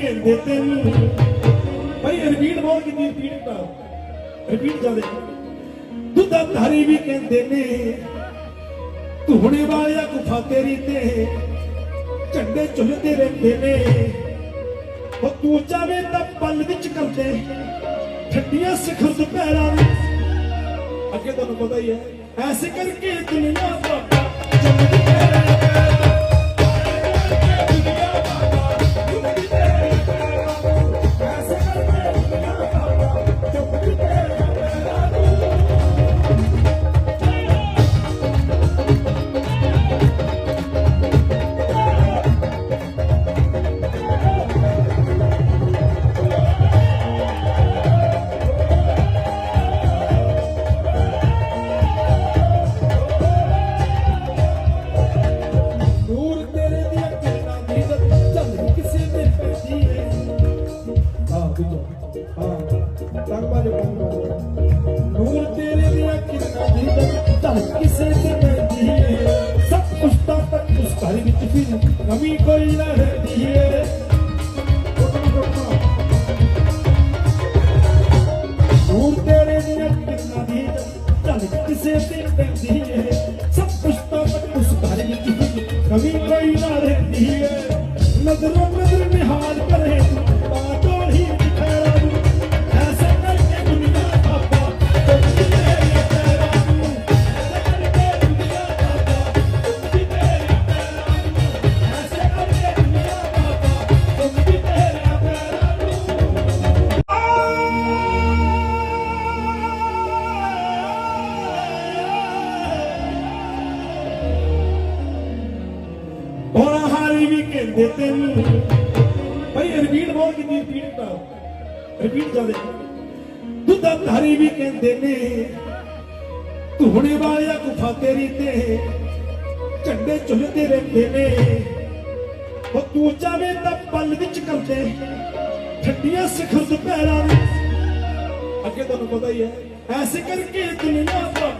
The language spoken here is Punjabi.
ਕਹਿੰਦੇ ਤੈਨੂੰ ਭਾਈ ਰਿਪੀਟ ਬਹੁਤ ਕੀਤੀ ਰਿਪੀਟ ਤਾਂ। ਰਿਪੀਟ ਜਾਂਦੇ ਦੁੱਧਾ ਧਾਰੀ ਵੀ ਕਹਿੰਦੇ ਨੇ ਧੂਣੇ ਵਾਲਿਆ ਗੁਫਾ ਤੇਰੀ ਤੇ, ਝੰਡੇ ਚੁੱਲਦੇ ਰਹਿੰਦੇ ਨੇ। ਉਹ ਤੂੰ ਚਾਵੇ ਤਾਂ ਪਲ ਵਿੱਚ ਕਰਦੇ ਠੱਡੀਆਂ ਸਿਖਰ ਦੁਪਹਿਰਾਂ ਵਿੱਚ। ਅੱਗੇ ਤੁਹਾਨੂੰ ਪਤਾ ਹੀ ਹੈ, ਐਸੇ ਕਰਕੇ ਦੁਨੀਆ सांबा जो बंद हो गया नूर तेरे बिना कितना भी तड़की से बैठी है। सब कुछ ताकत उस घर विच फिर कमी कोई ना रहती है नूर तेरे बिना कितना भी तड़की से बैठी है सब कुछ ताकत उस घर विच फिर कमी कोई ना रहती है नज़रों नज़र निहाल करे ਵੀ ਕਹਿੰਦੇ ਤੈਨੂੰ ਭਾਈ ਰਿਪੀਟ ਬਹੁਤ ਕੀਤੀ ਰਿਪੀਟ ਤਾਂ। ਰਿਪੀਟ ਜਾਂਦੇ ਦੁੱਧਾ ਧਾਰੀ ਵੀ ਕਹਿੰਦੇ ਨੇ ਧੂਣੇ ਵਾਲਿਆ ਗੁਫਾ ਤੇਰੀ ਤੇ, ਝੰਡੇ ਝੁਲਦੇ ਰਹਿੰਦੇ ਨੇ। ਉਹ ਤੂੰ ਚਾਵੇਂ ਤਾਂ ਪਲ ਵਿੱਚ ਕਰਦੇ ਠੰਡੀਆਂ ਸਿਖਰ ਦੁਪਹਿਰਾਂ ਵਿੱਚ। ਅੱਗੇ ਤੁਹਾਨੂੰ ਪਤਾ ਹੀ ਹੈ, ਐਸੇ ਕਰਕੇ ਦੁਨੀਆ ਬਾਬਾ